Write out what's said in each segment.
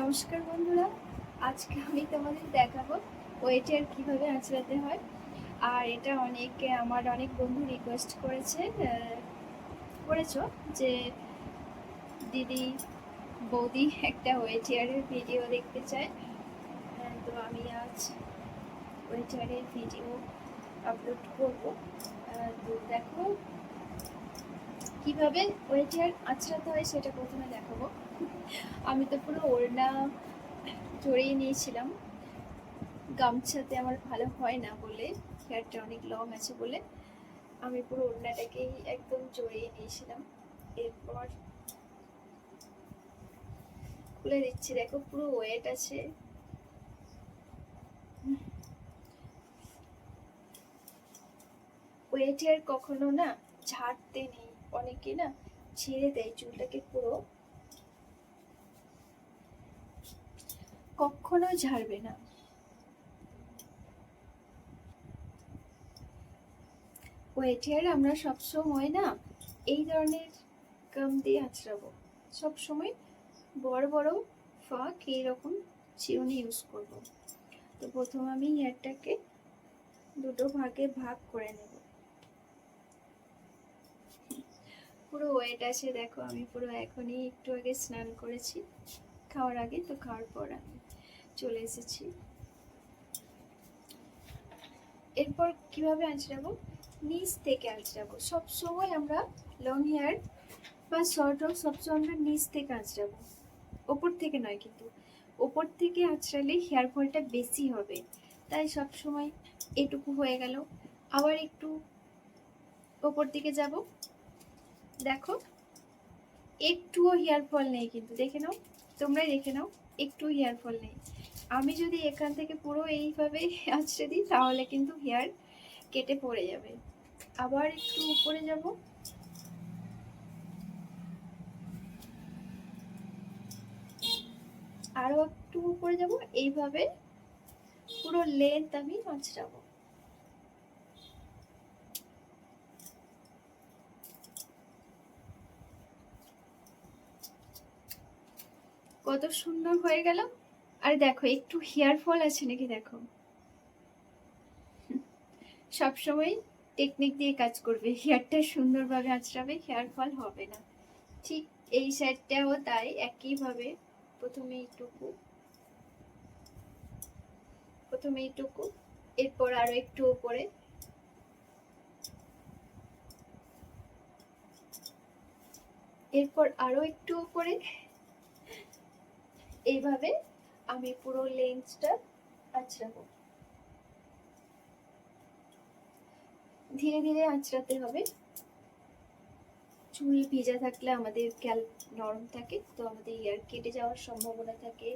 নমস্কার বন্ধুরা, আজকে আমি তোমাদের দেখাবো ওয়েটার কীভাবে আঁচড়াতে হয়। আর এটা অনেকে, আমার অনেক বন্ধু রিকোয়েস্ট করেছে করেছ যে, দিদি, বৌদি একটা ওয়েটারের ভিডিও দেখতে চায়। তো আমি আজ ওয়েটারের ভিডিও আপলোড করব। তো দেখো কীভাবে ওয়েটার আঁচড়াতে হয় সেটা প্রথমে দেখাবো। আমি তো পুরো ওড়না জড়িয়ে নিয়েছিলাম। গামছাতে আমার ভালো হয় না বলে, হেয়ারটা অনেক লং আছে বলে আমি পুরো ওড়নাটাকেই একদম জড়িয়ে নিয়েছিলাম। এরপর খুলে দিচ্ছি, দেখো পুরো ওয়েট আছে। ওয়েটের কখনো না ঝাড়তে নেই। অনেকে না ছেড়ে দেয় চুলটাকে পুরো। কখনো ঝাড়বে না। ওয়েটিয়ার আমরা সবসময় না এই ধরনের কাম দিয়ে আঁচড়াবো সবসময় বড় বড় ফাঁক এইরকম চিরুনি ইউজ করব। তো প্রথম আমি হেয়ারটাকে দুটো ভাগে ভাগ করে নেব। পুরো ওয়েট আছে, দেখো, আমি পুরো এখনই একটু আগে স্নান করেছি। খাওয়ার আগে, তো খাওয়ার পর আমি চলে এসেছি। এরপর কীভাবে আঁচড়াবো নিচ থেকে আঁচড়াবো সব সময় আমরা লং হেয়ার বা শর্ট হোক সবসময় আমরা নিচ থেকে আঁচড়াবো ওপর থেকে নয় কিন্তু, ওপর থেকে আঁচড়ালে হেয়ার ফলটা বেশি হবে। তাই সব সময় এটুকু হয়ে গেল। আবার একটু ওপর দিকে যাব। দেখো, একটুও হেয়ার ফল নেই কিন্তু, দেখে নাও, তোমরাই দেখে নাও একটু হেয়ার ফল নেই। আমি যদি এখান থেকে পুরো এইভাবে আঁচড়ে দিই, তাহলে কিন্তু হেয়ার কেটে পড়ে যাবে। আবার একটু উপরে যাব। আরও একটু উপরে যাব, এইভাবে পুরো লেন্থ আমি আঁচড়াবো কত সুন্দর হয়ে গেল। আর দেখো, একটু হেয়ার ফল আছে নাকি দেখো? সব সময় টেকনিক দিয়ে কাজ করবে। হেয়ারটা সুন্দরভাবে আঁচড়াবে হেয়ার ফল হবে না। ঠিক এই সাইডটাও তাই, একইভাবে প্রথমে এইটুকু। প্রথমে এইটুকু, এরপর আরও একটু উপরে এরপর আরও একটু উপরে এইভাবে আমি পুরো লেন্সটা আঁচড়াবো। ধীরে ধীরে আঁচড়াতে হবে। চুল ভিজা থাকলে আমাদের ক্যাল নরম থাকে, তো আমাদের ইয়ার কেটে যাওয়ার সম্ভাবনা থাকে,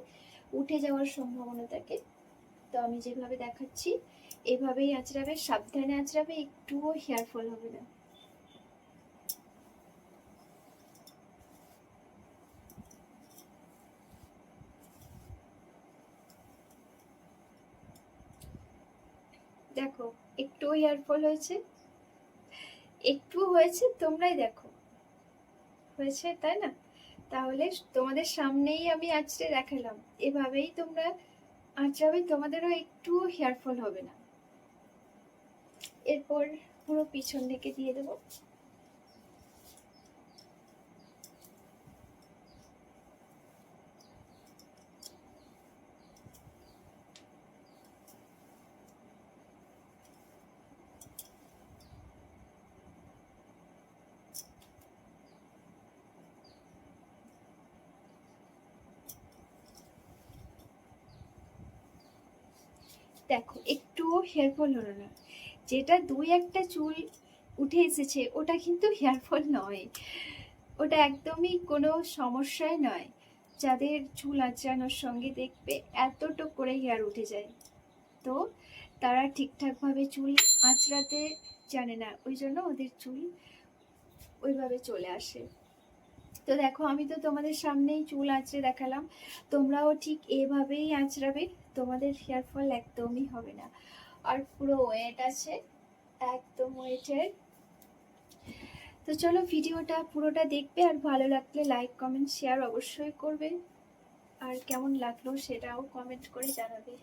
উঠে যাওয়ার সম্ভাবনা থাকে। তো আমি যেভাবে দেখাচ্ছি, এভাবেই আঁচড়াবে, সাবধানে আঁচড়াবে, একটুও হেয়ার ফল হবে না। দেখো, একটু হেয়ার হয়েছে। একটু হয়েছে, তোমরাই দেখো। হয়েছে, তাই না? তাহলে তোমাদের সামনেই আমি আঁচড়ে দেখালাম। এভাবেই তোমরা আঁচড়াবে তোমাদেরও একটু হেয়ারফল হবে না। এরপর পুরো পিছন দিকে দিয়ে দেবো। দেখো একটুও হেয়ার ফল হলো না। যেটা দুই একটা চুল উঠে এসেছে, ওটা কিন্তু হেয়ার ফল নয়। ওটা একদমই কোনো সমস্যাই নয়। যাদের চুল আঁচড়ানোর সঙ্গে দেখবে এতটুক করে হেয়ার উঠে যায়। তো তারা ঠিকঠাকভাবে চুল আঁচড়াতে জানে না, ওই জন্য ওদের চুল ওইভাবে চলে আসে। তো দেখো, আমি তো তোমাদের সামনেই চুল আঁচড়ে দেখালাম। তোমরাও ঠিক এভাবেই আঁচড়াবে। তোমাদের হেয়ার ফল একদমই হবে না। আর পুরো ওয়েট আছে। একদম ওয়েটের তো চলো, ভিডিওটা পুরোটা দেখবে। আর ভালো লাগলে লাইক কমেন্ট শেয়ার অবশ্যই করবে। আর কেমন লাগল সেটাও কমেন্ট করে জানাবে।